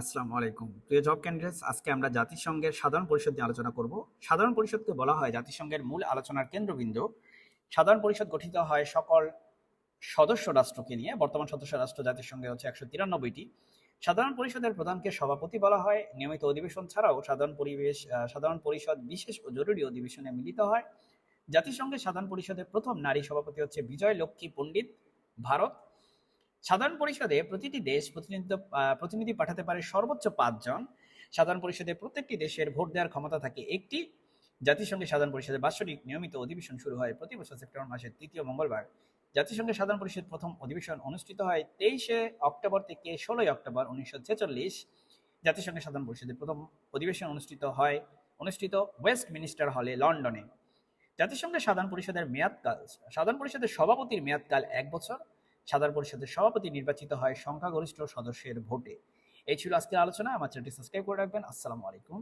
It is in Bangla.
আসসালামু আলাইকুম। প্রিয় জব ক্যান্ডিডেটস, আজকে আমরা জাতিসংঘের সাধারণ পরিষদ নিয়ে আলোচনা করব। সাধারণ পরিষদকে বলা হয় জাতিসংঘের মূল আলোচনার কেন্দ্রবিন্দু। সাধারণ পরিষদ গঠিত হয় সকল সদস্য রাষ্ট্রকে নিয়ে। বর্তমান সদস্য রাষ্ট্র জাতিসংঘে হচ্ছে একশো তিরানব্বইটি। সাধারণ পরিষদের প্রধানকে সভাপতি বলা হয়। নিয়মিত অধিবেশন ছাড়াও সাধারণ পরিবেশ সাধারণ পরিষদ বিশেষ ও জরুরি অধিবেশনে মিলিত হয়। জাতিসংঘের সাধারণ পরিষদের প্রথম নারী সভাপতি হচ্ছে বিজয় লক্ষ্মী পণ্ডিত ভারত। সাধারণ পরিষদে প্রতিটি দেশ প্রতিনিধিত্ব প্রতিনিধি পাঠাতে পারে সর্বোচ্চ পাঁচজন। সাধারণ পরিষদে প্রত্যেকটি দেশের ভোট দেওয়ার ক্ষমতা থাকে একটি। জাতিসংঘের সাধারণ পরিষদের বাৎসরিক নিয়মিত অধিবেশন শুরু হয় প্রতি বছর সেপ্টেম্বর মাসের তৃতীয় মঙ্গলবার। জাতিসংঘের সাধারণ পরিষদ প্রথম অধিবেশন অনুষ্ঠিত হয় তেইশে অক্টোবর থেকে ষোলোই অক্টোবর উনিশশো ছেচল্লিশ। জাতিসংঘের সাধারণ পরিষদের প্রথম অধিবেশন অনুষ্ঠিত হয়, অনুষ্ঠিত ওয়েস্ট মিনিস্টার হলে লন্ডনে। জাতিসংঘের সাধারণ পরিষদের মেয়াদকাল, সাধারণ পরিষদের সভাপতির মেয়াদকাল এক বছর। সাধারণ পরিষদের সভাপতি নির্বাচিত হয় সংখ্যাগরিষ্ঠ সদস্যের ভোটে। এই ছিল আজকের আলোচনা। আমার চ্যানেলটি সাবস্ক্রাইব করে রাখবেন। আসসালামু আলাইকুম।